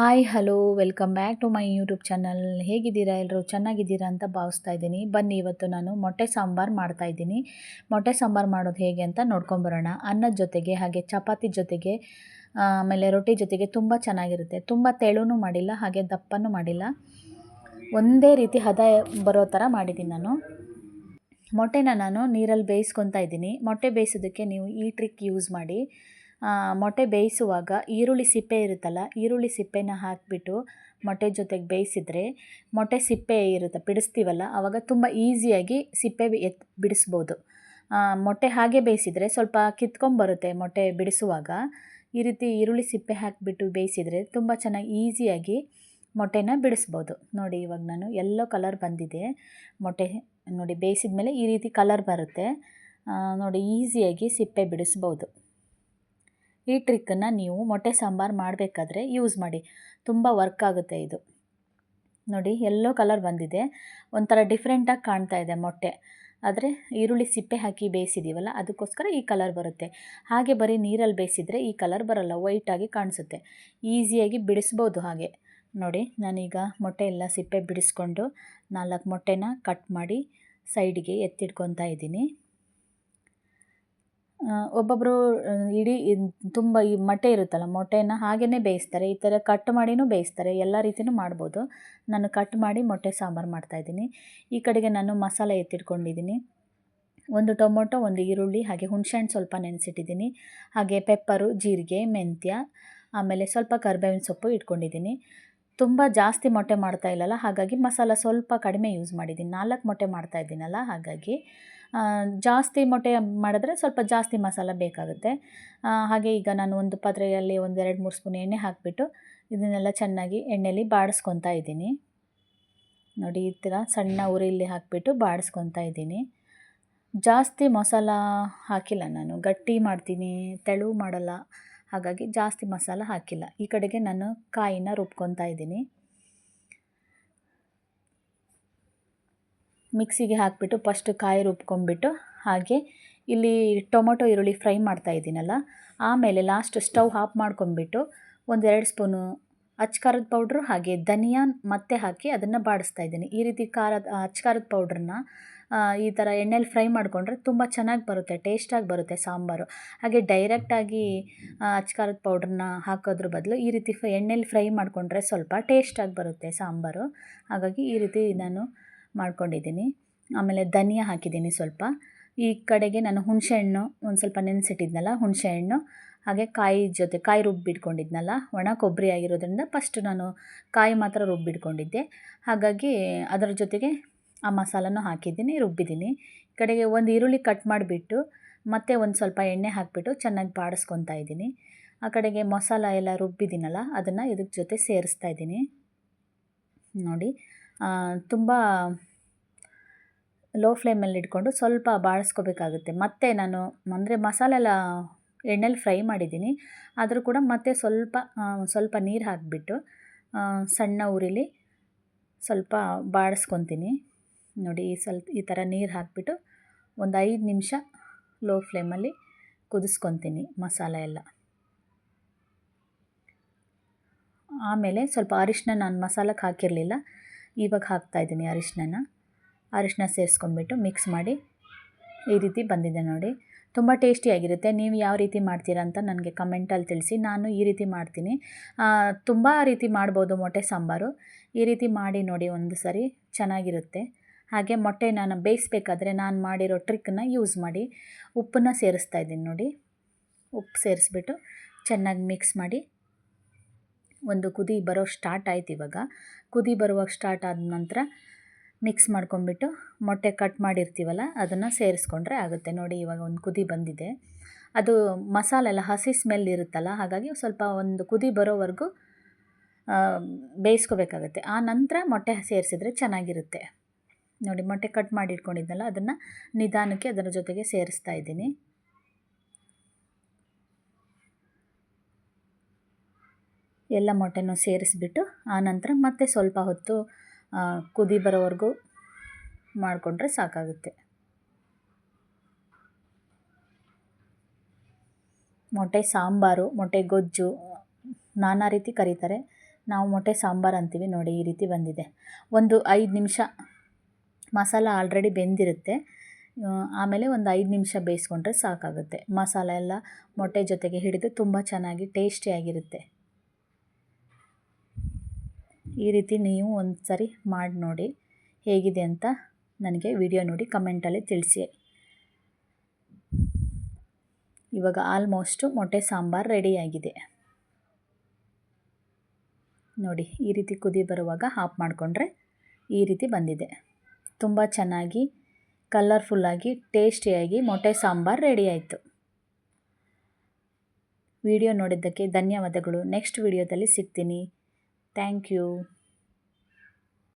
Hi hello welcome back to my YouTube channel ಹೇಗಿದ್ದೀರಾ ಎಲ್ಲರೂ? ಚೆನ್ನಾಗಿದ್ದೀರಾ ಅಂತ ಭಾವಿಸ್ತಾ ಇದ್ದೀನಿ. ಬನ್ನಿ, ಇವತ್ತು ನಾನು ಮೊಟ್ಟೆ ಸಾಂಬಾರು ಮಾಡ್ತಾ ಇದ್ದೀನಿ. ಮೊಟ್ಟೆ ಸಾಂಬಾರು ಮಾಡೋದು ಹೇಗೆ ಅಂತ ನೋಡ್ಕೊಂಬರೋಣ ಅನ್ನದ ಜೊತೆಗೆ ಹಾಗೆ ಚಪಾತಿ ಜೊತೆಗೆ ಆಮೇಲೆ ರೊಟ್ಟಿ ಜೊತೆಗೆ ತುಂಬ ಚೆನ್ನಾಗಿರುತ್ತೆ. ತುಂಬ ತೆಳುನೂ ಮಾಡಿಲ್ಲ, ಹಾಗೆ ದಪ್ಪನೂ ಮಾಡಿಲ್ಲ. ಒಂದೇ ರೀತಿ ಹದ ಬರೋ ಥರ ಮಾಡಿದ್ದೀನಿ ನಾನು. ಮೊಟ್ಟೆನ ನಾನು ನೀರಲ್ಲಿ ಬೇಯಿಸ್ಕೊತಾ ಇದ್ದೀನಿ. ಮೊಟ್ಟೆ ಬೇಯಿಸೋದಕ್ಕೆ ನೀವು ಈ ಟ್ರಿಕ್ ಯೂಸ್ ಮಾಡಿ. ಮೊಟ್ಟೆ ಬೇಯಿಸುವಾಗ ಈರುಳ್ಳಿ ಸಿಪ್ಪೆ ಇರುತ್ತಲ್ಲ, ಈರುಳ್ಳಿ ಸಿಪ್ಪೆನ ಹಾಕಿಬಿಟ್ಟು ಮೊಟ್ಟೆ ಜೊತೆಗೆ ಬೇಯಿಸಿದರೆ ಮೊಟ್ಟೆ ಸಿಪ್ಪೆ ಇರುತ್ತೆ, ಬಿಡಿಸ್ತೀವಲ್ಲ ಆವಾಗ ತುಂಬ ಈಸಿಯಾಗಿ ಸಿಪ್ಪೆ ಬಿ- ಎತ್, ಬಿಡಿಸ್ಬೋದು. ಮೊಟ್ಟೆ ಹಾಗೆ ಬೇಯಿಸಿದರೆ ಸ್ವಲ್ಪ ಕಿತ್ಕೊಂಬರುತ್ತೆ ಮೊಟ್ಟೆ ಬಿಡಿಸುವಾಗ. ಈ ರೀತಿ ಈರುಳ್ಳಿ ಸಿಪ್ಪೆ ಹಾಕಿಬಿಟ್ಟು ಬೇಯಿಸಿದರೆ ತುಂಬ ಚೆನ್ನಾಗಿ ಈಸಿಯಾಗಿ ಮೊಟ್ಟೆನ ಬಿಡಿಸ್ಬೋದು. ನೋಡಿ ಇವಾಗ ನಾನು ಎಲ್ಲೋ ಕಲರ್ ಬಂದಿದೆ. ಮೊಟ್ಟೆ ನೋಡಿ ಬೇಯಿಸಿದ ಮೇಲೆ ಈ ರೀತಿ ಕಲರ್ ಬರುತ್ತೆ. ನೋಡಿ ಈಸಿಯಾಗಿ ಸಿಪ್ಪೆ ಬಿಡಿಸ್ಬೋದು. ಈ ಟ್ರಿಕ್ಕನ್ನು ನೀವು ಮೊಟ್ಟೆ ಸಾಂಬಾರು ಮಾಡಬೇಕಾದ್ರೆ ಯೂಸ್ ಮಾಡಿ. ತುಂಬ ವರ್ಕ್ ಆಗುತ್ತೆ ಇದು. ನೋಡಿ ಎಲ್ಲೋ ಕಲರ್ ಬಂದಿದೆ. ಒಂಥರ ಡಿಫ್ರೆಂಟಾಗಿ ಕಾಣ್ತಾ ಇದೆ ಮೊಟ್ಟೆ. ಆದರೆ ಈರುಳ್ಳಿ ಸಿಪ್ಪೆ ಹಾಕಿ ಬೇಯಿಸಿದ್ದೀವಲ್ಲ ಅದಕ್ಕೋಸ್ಕರ ಈ ಕಲರ್ ಬರುತ್ತೆ. ಹಾಗೆ ಬರೀ ನೀರಲ್ಲಿ ಬೇಯಿಸಿದರೆ ಈ ಕಲರ್ ಬರಲ್ಲ ವೈಟಾಗಿ ಕಾಣಿಸುತ್ತೆ. ಈಸಿಯಾಗಿ ಬಿಡಿಸ್ಬೋದು ಹಾಗೆ. ನೋಡಿ, ನಾನೀಗ ಮೊಟ್ಟೆ ಎಲ್ಲ ಸಿಪ್ಪೆ ಬಿಡಿಸ್ಕೊಂಡು ನಾಲ್ಕು ಮೊಟ್ಟೆನ ಕಟ್ ಮಾಡಿ ಸೈಡಿಗೆ ಎತ್ತಿಡ್ಕೊತಾ ಇದ್ದೀನಿ. ಒಬ್ಬೊಬ್ಬರು ಇಡೀ ತುಂಬ ಈ ಮೊಟ್ಟೆ ಇರುತ್ತಲ್ಲ, ಮೊಟ್ಟೆನ ಹಾಗೇ ಬೇಯಿಸ್ತಾರೆ, ಈ ಥರ ಕಟ್ ಮಾಡಿನೂ ಬೇಯಿಸ್ತಾರೆ, ಎಲ್ಲ ರೀತಿಯೂ ಮಾಡ್ಬೋದು. ನಾನು ಕಟ್ ಮಾಡಿ ಮೊಟ್ಟೆ ಸಾಂಬಾರು ಮಾಡ್ತಾಯಿದ್ದೀನಿ ಈ ಕಡೆಗೆ ನಾನು ಮಸಾಲೆ ಎತ್ತಿಟ್ಕೊಂಡಿದ್ದೀನಿ. ಒಂದು ಟೊಮೊಟೊ, ಒಂದು ಈರುಳ್ಳಿ, ಹಾಗೆ ಹುಣಸೆಹಣ್ಣು ಸ್ವಲ್ಪ ನೆನೆಸಿಟ್ಟಿದ್ದೀನಿ. ಹಾಗೆ ಪೆಪ್ಪರು, ಜೀರಿಗೆ, ಮೆಂತ್ಯ, ಆಮೇಲೆ ಸ್ವಲ್ಪ ಕರ್ಬೇವಿನ ಸೊಪ್ಪು ಇಟ್ಕೊಂಡಿದ್ದೀನಿ. ತುಂಬ ಜಾಸ್ತಿ ಮೊಟ್ಟೆ ಮಾಡ್ತಾ ಇಲ್ಲಲ್ಲ, ಹಾಗಾಗಿ ಮಸಾಲ ಸ್ವಲ್ಪ ಕಡಿಮೆ ಯೂಸ್ ಮಾಡಿದ್ದೀನಿ. ನಾಲ್ಕು ಮೊಟ್ಟೆ ಮಾಡ್ತಾ ಇದ್ದೀನಲ್ಲ, ಹಾಗಾಗಿ. ಜಾಸ್ತಿ ಮೊಟ್ಟೆ ಮಾಡಿದ್ರೆ ಸ್ವಲ್ಪ ಜಾಸ್ತಿ ಮಸಾಲ ಬೇಕಾಗುತ್ತೆ. ಹಾಗೆ ಈಗ ನಾನು ಒಂದು ಪಾತ್ರೆಯಲ್ಲಿ ಒಂದು ಎರಡು, ಮೂರು ಸ್ಪೂನ್ ಎಣ್ಣೆ ಹಾಕಿಬಿಟ್ಟು ಇದನ್ನೆಲ್ಲ ಚೆನ್ನಾಗಿ ಎಣ್ಣೆಯಲ್ಲಿ ಬಾಡಿಸ್ಕೊತಾ ಇದ್ದೀನಿ. ನೋಡಿ, ಈ ಥರ ಸಣ್ಣ ಉರಿಲಿ ಹಾಕಿಬಿಟ್ಟು ಬಾಡಿಸ್ಕೊತಾ ಇದ್ದೀನಿ. ಜಾಸ್ತಿ ಮಸಾಲ ಹಾಕಿಲ್ಲ ನಾನು. ಗಟ್ಟಿ ಮಾಡ್ತೀನಿ, ತೆಳು ಮಾಡಲ್ಲ. ಹಾಗಾಗಿ ಜಾಸ್ತಿ ಮಸಾಲ ಹಾಕಿಲ್ಲ. ಈ ಕಡೆಗೆ ನಾನು ಕಾಯಿನ ರುಬ್ಕೊತಾ ಇದ್ದೀನಿ. ಮಿಕ್ಸಿಗೆ ಹಾಕಿಬಿಟ್ಟು ಫಸ್ಟ್ ಕಾಯಿ ರುಬ್ಕೊಂಡ್ಬಿಟ್ಟು ಹಾಗೆ ಇಲ್ಲಿ ಟೊಮೊಟೊ ಈರುಳ್ಳಿ ಫ್ರೈ ಮಾಡ್ತಾ ಇದ್ದೀನಲ್ಲ, ಆಮೇಲೆ ಲಾಸ್ಟ್ ಸ್ಟವ್ ಆಫ್ ಮಾಡ್ಕೊಂಡ್ಬಿಟ್ಟು ಒಂದೆರಡು ಸ್ಪೂನು ಅಚ್ಕಾರದ ಪೌಡ್ರು ಹಾಗೆ ಧನಿಯಾ ಮತ್ತೆ ಹಾಕಿ ಅದನ್ನು ಬಾಡಿಸ್ತಾ ಇದ್ದೀನಿ. ಈ ರೀತಿ ಖಾರದ ಅಚ್ಕಾರದ ಪೌಡ್ರನ್ನ ಈ ಥರ ಎಣ್ಣೆಲಿ ಫ್ರೈ ಮಾಡಿಕೊಂಡ್ರೆ ತುಂಬ ಚೆನ್ನಾಗಿ ಬರುತ್ತೆ ಟೇಸ್ಟಾಗಿ ಬರುತ್ತೆ ಸಾಂಬಾರು. ಹಾಗೆ ಡೈರೆಕ್ಟಾಗಿ ಅಚ್ಕಾರದ ಪೌಡ್ರನ್ನ ಹಾಕೋದ್ರ ಬದಲು ಈ ರೀತಿ ಎಣ್ಣೆಲಿ ಫ್ರೈ ಮಾಡಿಕೊಂಡ್ರೆ ಸ್ವಲ್ಪ ಟೇಸ್ಟಾಗಿ ಬರುತ್ತೆ ಸಾಂಬಾರು. ಹಾಗಾಗಿ ಈ ರೀತಿ ನಾನು ಮಾಡ್ಕೊಂಡಿದ್ದೀನಿ. ಆಮೇಲೆ ಧನಿಯಾ ಹಾಕಿದ್ದೀನಿ ಸ್ವಲ್ಪ. ಈ ಕಡೆಗೆ ನಾನು ಹುಣಸೆಹಣ್ಣು ಒಂದು ಸ್ವಲ್ಪ ನೆನೆಸಿಟ್ಟಿದ್ನಲ್ಲ ಹುಣಸೆಹಣ್ಣು ಹಾಗೆ ಕಾಯಿ ಜೊತೆ, ಕಾಯಿ ರುಬ್ಬಿಟ್ಕೊಂಡಿದ್ನಲ್ಲ ಒಣ ಕೊಬ್ಬರಿ ಆಗಿರೋದ್ರಿಂದ ಫಸ್ಟ್ ನಾನು ಕಾಯಿ ಮಾತ್ರ ರುಬ್ಬಿಟ್ಕೊಂಡಿದ್ದೆ ಹಾಗಾಗಿ ಅದರ ಜೊತೆಗೆ ಆ ಮಸಾಲನೂ ಹಾಕಿದ್ದೀನಿ, ರುಬ್ಬಿದ್ದೀನಿ. ಕಡೆಗೆ ಒಂದು ಈರುಳ್ಳಿ ಕಟ್ ಮಾಡಿಬಿಟ್ಟು, ಮತ್ತೆ ಒಂದು ಸ್ವಲ್ಪ ಎಣ್ಣೆ ಹಾಕಿಬಿಟ್ಟು ಚೆನ್ನಾಗಿ ಬಾಡಿಸ್ಕೊತಾ ಇದ್ದೀನಿ. ಆ ಕಡೆಗೆ ಮಸಾಲ ಎಲ್ಲ ರುಬ್ಬಿದ್ದೀನಲ್ಲ, ಅದನ್ನು ಇದಕ್ಕೆ ಜೊತೆ ಸೇರಿಸ್ತಾ ಇದ್ದೀನಿ. ನೋಡಿ ತುಂಬ ಲೋ ಫ್ಲೇಮಲ್ಲಿ ಇಟ್ಕೊಂಡು ಸ್ವಲ್ಪ ಬಾಡಿಸ್ಕೋಬೇಕಾಗುತ್ತೆ ಮತ್ತೆ ನಾನು ಅಂದರೆ ಮಸಾಲೆ ಎಲ್ಲ ಎಣ್ಣೆಲಿ ಫ್ರೈ ಮಾಡಿದ್ದೀನಿ. ಆದರೂ ಕೂಡ ಮತ್ತೆ ಸ್ವಲ್ಪ ಸ್ವಲ್ಪ ನೀರು ಹಾಕಿಬಿಟ್ಟು ಸಣ್ಣ ಉರಿಲಿ ಸ್ವಲ್ಪ ಬಾಡಿಸ್ಕೊತೀನಿ ನೋಡಿ ಈ ಸ್ವಲ್ಪ, ಈ ಥರ ನೀರು ಹಾಕಿಬಿಟ್ಟು ಒಂದು ಐದು ನಿಮಿಷ ಲೋ ಫ್ಲೇಮಲ್ಲಿ ಕುದಿಸ್ಕೊತೀನಿ ಮಸಾಲೆ ಎಲ್ಲ. ಆಮೇಲೆ ಸ್ವಲ್ಪ ಅರಿಶಿನ ನಾನು ಮಸಾಲಕ್ಕೆ ಹಾಕಿರಲಿಲ್ಲ. ಇವಾಗ ಹಾಕ್ತಾಯಿದ್ದೀನಿ ಅರಿಶಿನ ಅರಿಶಿನ ಸೇರಿಸ್ಕೊಂಡ್ಬಿಟ್ಟು ಮಿಕ್ಸ್ ಮಾಡಿ ಈ ರೀತಿ ಬಂದಿದೆ ನೋಡಿ. ತುಂಬ ಟೇಸ್ಟಿಯಾಗಿರುತ್ತೆ ನೀವು ಯಾವ ರೀತಿ ಮಾಡ್ತೀರಾ ಅಂತ ನನಗೆ ಕಮೆಂಟಲ್ಲಿ ತಿಳಿಸಿ. ನಾನು ಈ ರೀತಿ ಮಾಡ್ತೀನಿ. ತುಂಬ ರೀತಿ ಮಾಡ್ಬೋದು ಮೊಟ್ಟೆ ಸಾಂಬಾರು. ಈ ರೀತಿ ಮಾಡಿ ನೋಡಿ ಒಂದು ಸರಿ ಚೆನ್ನಾಗಿರುತ್ತೆ. ಹಾಗೆ ಮೊಟ್ಟೆ ನಾನು ಬೇಯಿಸ್ಬೇಕಾದ್ರೆ ನಾನು ಮಾಡಿರೋ ಟ್ರಿಕ್ಕನ್ನ ಯೂಸ್ ಮಾಡಿ ಉಪ್ಪನ್ನ ಸೇರಿಸ್ತಾ ಇದ್ದೀನಿ ನೋಡಿ. ಉಪ್ಪು ಸೇರಿಸ್ಬಿಟ್ಟು ಚೆನ್ನಾಗಿ ಮಿಕ್ಸ್ ಮಾಡಿ. ಒಂದು ಕುದಿ ಬರೋ ಸ್ಟಾರ್ಟ್ ಆಯ್ತು ಇವಾಗ. ಕುದಿ ಬರುವಾಗ ಸ್ಟಾರ್ಟ್ ಆದ ನಂತರ ಮಿಕ್ಸ್ ಮಾಡ್ಕೊಂಬಿಟ್ಟು ಮೊಟ್ಟೆ ಕಟ್ ಮಾಡಿರ್ತೀವಲ್ಲ, ಅದನ್ನು ಸೇರಿಸ್ಕೊಂಡ್ರೆ ಆಗುತ್ತೆ. ನೋಡಿ ಇವಾಗ ಒಂದು ಕುದಿ ಬಂದಿದೆ. ಅದು ಮಸಾಲೆ ಎಲ್ಲ ಹಸಿ ಸ್ಮೆಲ್ ಇರುತ್ತಲ್ಲ, ಹಾಗಾಗಿ ಸ್ವಲ್ಪ ಒಂದು ಕುದಿ ಬರೋವರೆಗೂ ಬೇಯಿಸ್ಕೋಬೇಕಾಗತ್ತೆ. ಆ ನಂತರ ಮೊಟ್ಟೆ ಸೇರಿಸಿದ್ರೆ ಚೆನ್ನಾಗಿರುತ್ತೆ. ನೋಡಿ ಮೊಟ್ಟೆ ಕಟ್ ಮಾಡಿ ಇಟ್ಕೊಂಡಿದ್ನಲ್ಲ ಅದನ್ನು ನಿಧಾನಕ್ಕೆ ಅದರ ಜೊತೆಗೆ ಸೇರಿಸ್ತಾ ಇದ್ದೀನಿ. ಎಲ್ಲ ಮೊಟ್ಟೆನೂ ಸೇರಿಸ್ಬಿಟ್ಟು ಆನಂತರ ಮತ್ತೆ ಸ್ವಲ್ಪ ಹೊತ್ತು ಕುದಿ ಬರೋವರೆಗೂ ಮಾಡಿಕೊಂಡ್ರೆ ಸಾಕಾಗುತ್ತೆ. ಮೊಟ್ಟೆ ಸಾಂಬಾರು, ಮೊಟ್ಟೆ ಗೊಜ್ಜು, ನಾನಾ ರೀತಿ ಕರೀತಾರೆ. ನಾವು ಮೊಟ್ಟೆ ಸಾಂಬಾರು ಅಂತೀವಿ ನೋಡಿ, ಈ ರೀತಿ ಬಂದಿದೆ. ಒಂದು ಐದು ನಿಮಿಷ ಮಸಾಲ ಆಲ್ರೆಡಿ ಬೆಂದಿರುತ್ತೆ. ಆಮೇಲೆ ಒಂದು ಐದು ನಿಮಿಷ ಬೇಯಿಸ್ಕೊಂಡ್ರೆ ಸಾಕಾಗುತ್ತೆ. ಮಸಾಲ ಎಲ್ಲ ಮೊಟ್ಟೆ ಜೊತೆಗೆ ಹಿಡಿದು ತುಂಬ ಚೆನ್ನಾಗಿ ಟೇಸ್ಟಿಯಾಗಿರುತ್ತೆ. ಈ ರೀತಿ ನೀವು ಒಂದು ಸರಿ ಮಾಡಿ ನೋಡಿ ಹೇಗಿದೆ ಅಂತ ನನಗೆ ವಿಡಿಯೋ ನೋಡಿ ಕಮೆಂಟಲ್ಲಿ ತಿಳಿಸಿ. ಇವಾಗ ಆಲ್ಮೋಸ್ಟು ಮೊಟ್ಟೆ ಸಾಂಬಾರು ರೆಡಿಯಾಗಿದೆ ನೋಡಿ, ಈ ರೀತಿ ಕುದಿ ಬರುವಾಗ ಆಫ್ ಮಾಡಿಕೊಂಡ್ರೆ ಈ ರೀತಿ ಬಂದಿದೆ. ತುಂಬ ಚೆನ್ನಾಗಿ ಕಲರ್ಫುಲ್ಲಾಗಿ ಟೇಸ್ಟಿಯಾಗಿ ಮೊಟ್ಟೆ ಸಾಂಬಾರು ರೆಡಿ ಆಯಿತು. ವಿಡಿಯೋ ನೋಡಿದ್ದಕ್ಕೆ ಧನ್ಯವಾದಗಳು. ನೆಕ್ಸ್ಟ್ ವಿಡಿಯೋದಲ್ಲಿ ಸಿಗ್ತೀನಿ. Thank you